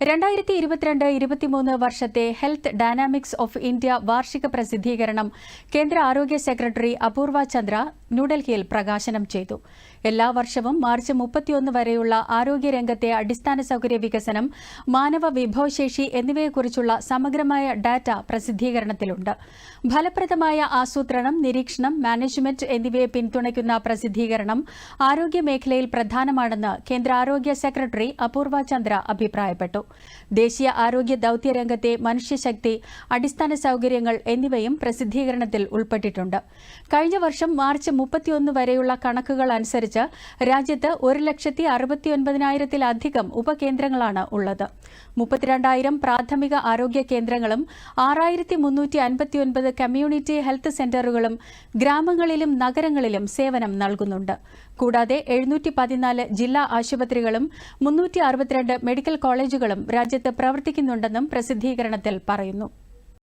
രണ്ടായിരത്തി ഇരുപത്തിരണ്ട് ഇരുപത്തിമൂന്ന് വർഷത്തെ ഹെൽത്ത് ഡൈനാമിക്സ് ഓഫ് ഇന്ത്യ വാർഷിക പ്രസിദ്ധീകരണം കേന്ദ്ര ആരോഗ്യ സെക്രട്ടറി അപൂർവ ചന്ദ്ര ന്യൂഡൽഹിയിൽ പ്രകാശനം ചെയ്തു. എല്ലാ വർഷവും മാർച്ച് മുപ്പത്തിയൊന്ന് വരെയുള്ള ആരോഗ്യരംഗത്തെ അടിസ്ഥാന സൗകര്യ വികസനം മാനവ വിഭവശേഷി എന്നിവയെക്കുറിച്ചുള്ള സമഗ്രമായ ഡാറ്റ പ്രസിദ്ധീകരണത്തിലുണ്ട്. ഫലപ്രദമായ ആസൂത്രണം നിരീക്ഷണം മാനേജ്മെന്റ് എന്നിവയെ പിന്തുണയ്ക്കുന്ന പ്രസിദ്ധീകരണം ആരോഗ്യ മേഖലയിൽ പ്രധാനമാണെന്ന് കേന്ദ്ര ആരോഗ്യ സെക്രട്ടറി അപൂർവ ചന്ദ്ര അഭിപ്രായപ്പെട്ടു. ദേശീയ ആരോഗ്യ ദൌത്യരംഗത്തെ മനുഷ്യശക്തി അടിസ്ഥാന സൌകര്യങ്ങൾ എന്നിവയും പ്രസിദ്ധീകരണത്തിൽ ഉൾപ്പെട്ടിട്ടുണ്ട്. കഴിഞ്ഞ വർഷം മാർച്ച് മുപ്പത്തിയൊന്ന് വരെയുള്ള കണക്കുകൾ അനുസരിച്ച് രാജ്യത്ത് ഒരു ലക്ഷത്തി അറുപത്തിയൊൻപതിനായിരത്തിലധികം ഉപകേന്ദ്രങ്ങളാണ് ഉള്ളത്. മുപ്പത്തിരണ്ടായിരം പ്രാഥമിക ആരോഗ്യ കേന്ദ്രങ്ങളും ആറായിരത്തി മുന്നൂറ്റി അൻപത്തിയൊൻപത് കമ്മ്യൂണിറ്റി ഹെൽത്ത് സെന്ററുകളും ഗ്രാമങ്ങളിലും നഗരങ്ങളിലും സേവനം നൽകുന്നുണ്ട്. കൂടാതെ എഴുന്നൂറ്റി പതിനാല് ജില്ലാ ആശുപത്രികളും മുന്നൂറ്റി അറുപത്തിരണ്ട് മെഡിക്കൽ കോളേജുകളും രാജ്യത്ത് പ്രവർത്തിക്കുന്നുണ്ടെന്നും പ്രസിദ്ധീകരണത്തിൽ പറയുന്നു.